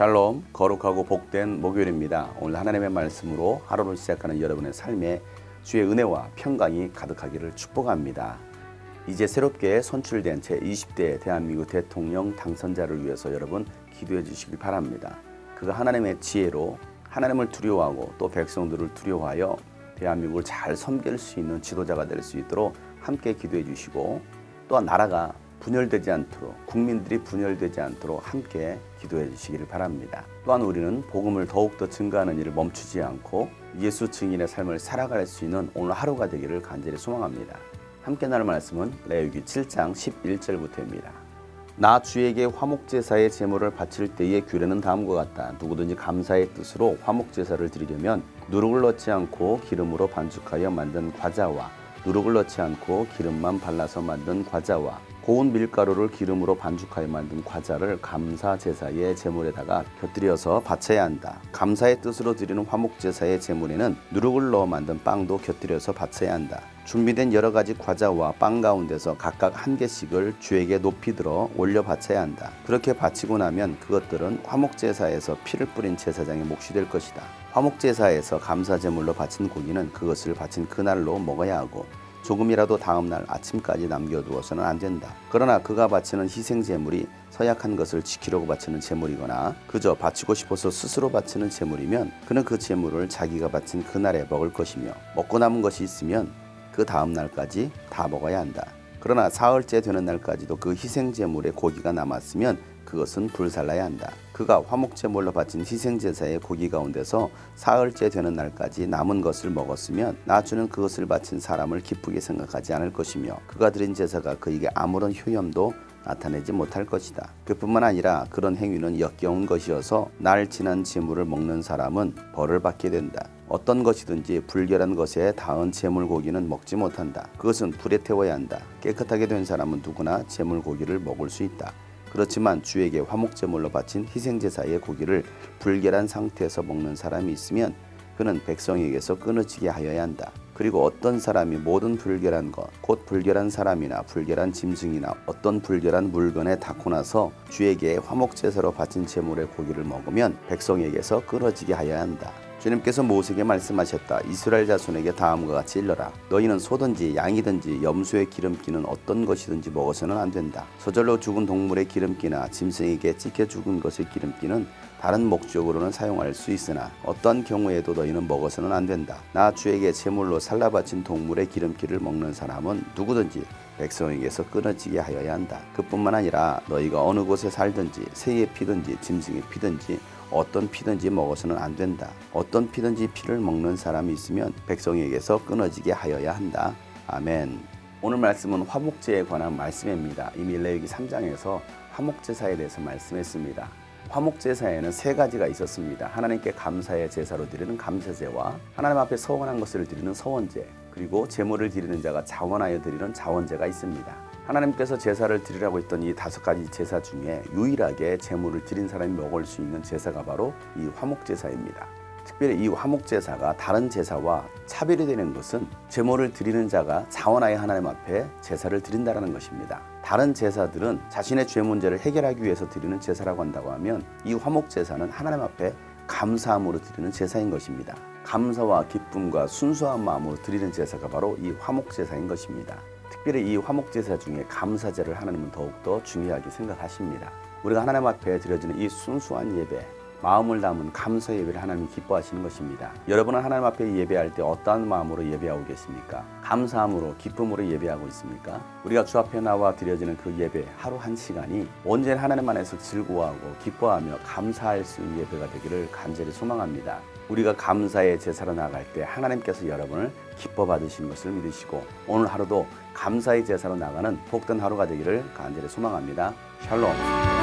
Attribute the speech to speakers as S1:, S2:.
S1: 샬롬, 거룩하고 복된 목요일입니다. 오늘 하나님의 말씀으로 하루를 시작하는 여러분의 삶에 주의 은혜와 평강이 가득하기를 축복합니다. 이제 새롭게 선출된 제20대 대한민국 대통령 당선자를 위해서 여러분 기도해 주시길 바랍니다. 그가 하나님의 지혜로 하나님을 두려워하고 또 백성들을 두려워하여 대한민국을 잘 섬길 수 있는 지도자가 될 수 있도록 함께 기도해 주시고 또한 나라가 분열되지 않도록 국민들이 분열되지 않도록 함께 기도해 주시기를 바랍니다. 또한 우리는 복음을 더욱더 증가하는 일을 멈추지 않고 예수 증인의 삶을 살아갈 수 있는 오늘 하루가 되기를 간절히 소망합니다. 함께 나눌 말씀은 레위기 7장 11절부터입니다. 나 주에게 화목제사의 제물을 바칠 때의 규례는 다음과 같다. 누구든지 감사의 뜻으로 화목제사를 드리려면 누룩을 넣지 않고 기름으로 반죽하여 만든 과자와 누룩을 넣지 않고 기름만 발라서 만든 과자와 고운 밀가루를 기름으로 반죽하여 만든 과자를 감사 제사의 제물에다가 곁들여서 바쳐야 한다. 감사의 뜻으로 드리는 화목 제사의 제물에는 누룩을 넣어 만든 빵도 곁들여서 바쳐야 한다. 준비된 여러 가지 과자와 빵 가운데서 각각 한 개씩을 주에게 높이 들어 올려 바쳐야 한다. 그렇게 바치고 나면 그것들은 화목 제사에서 피를 뿌린 제사장의 몫이 될 것이다. 화목 제사에서 감사 제물로 바친 고기는 그것을 바친 그날로 먹어야 하고 조금이라도 다음 날 아침까지 남겨두어서는 안 된다. 그러나 그가 바치는 희생 제물이 서약한 것을 지키려고 바치는 제물이거나 그저 바치고 싶어서 스스로 바치는 제물이면 그는 그 제물을 자기가 바친 그날에 먹을 것이며 먹고 남은 것이 있으면 그 다음 날까지 다 먹어야 한다. 그러나 사흘째 되는 날까지도 그 희생 제물에 고기가 남았으면 그것은 불살라야 한다. 그가 화목제물로 바친 희생제사의 고기 가운데서 사흘째 되는 날까지 남은 것을 먹었으면 나주는 그것을 바친 사람을 기쁘게 생각하지 않을 것이며 그가 드린 제사가 그에게 아무런 효염도 나타내지 못할 것이다. 그뿐만 아니라 그런 행위는 역겨운 것이어서 날 지난 재물을 먹는 사람은 벌을 받게 된다. 어떤 것이든지 불결한 것에 닿은 재물 고기는 먹지 못한다. 그것은 불에 태워야 한다. 깨끗하게 된 사람은 누구나 재물 고기를 먹을 수 있다. 그렇지만 주에게 화목제물로 바친 희생제사의 고기를 불결한 상태에서 먹는 사람이 있으면 그는 백성에게서 끊어지게 하여야 한다. 그리고 어떤 사람이 모든 불결한 것, 곧 불결한 사람이나 불결한 짐승이나 어떤 불결한 물건에 닿고 나서 주에게 화목제사로 바친 제물의 고기를 먹으면 백성에게서 끊어지게 하여야 한다. 주님께서 모세에게 말씀하셨다. 이스라엘 자손에게 다음과 같이 일러라. 너희는 소든지 양이든지 염소의 기름기는 어떤 것이든지 먹어서는 안 된다. 저절로 죽은 동물의 기름기나 짐승에게 찢겨 죽은 것의 기름기는 다른 목적으로는 사용할 수 있으나 어떤 경우에도 너희는 먹어서는 안 된다. 나 주에게 제물로 살라 바친 동물의 기름기를 먹는 사람은 누구든지 백성에게서 끊어지게 하여야 한다. 그뿐만 아니라 너희가 어느 곳에 살든지 새의 피든지 짐승의 피든지 어떤 피든지 먹어서는 안 된다. 어떤 피든지 피를 먹는 사람이 있으면 백성에게서 끊어지게 하여야 한다. 아멘. 오늘 말씀은 화목제에 관한 말씀입니다. 이미 레위기 3장에서 화목제사에 대해서 말씀했습니다. 화목제사에는 세 가지가 있었습니다. 하나님께 감사의 제사로 드리는 감사제와 하나님 앞에 서원한 것을 드리는 서원제, 그리고 제물을 드리는 자가 자원하여 드리는 자원제가 있습니다. 하나님께서 제사를 드리라고 했던 이 다섯 가지 제사 중에 유일하게 제물을 드린 사람이 먹을 수 있는 제사가 바로 이 화목 제사입니다. 특별히 이 화목 제사가 다른 제사와 차별이 되는 것은 제물을 드리는 자가 자원하여 하나님 앞에 제사를 드린다는 것입니다. 다른 제사들은 자신의 죄 문제를 해결하기 위해서 드리는 제사라고 한다고 하면 이 화목 제사는 하나님 앞에 감사함으로 드리는 제사인 것입니다. 감사와 기쁨과 순수한 마음으로 드리는 제사가 바로 이 화목 제사인 것입니다. 특별히 이 화목제사 중에 감사제를 하나님은 더욱더 중요하게 생각하십니다. 우리가 하나님 앞에 드려지는 이 순수한 예배, 마음을 담은 감사 예배를 하나님이 기뻐하시는 것입니다. 여러분은 하나님 앞에 예배할 때 어떠한 마음으로 예배하고 계십니까? 감사함으로 기쁨으로 예배하고 있습니까? 우리가 주 앞에 나와 드려지는 그 예배 하루 한 시간이 온전히 하나님 안에서 즐거워하고 기뻐하며 감사할 수 있는 예배가 되기를 간절히 소망합니다. 우리가 감사의 제사로 나갈 때 하나님께서 여러분을 기뻐 받으신 것을 믿으시고 오늘 하루도 감사의 제사로 나가는 복된 하루가 되기를 간절히 소망합니다. 샬롬.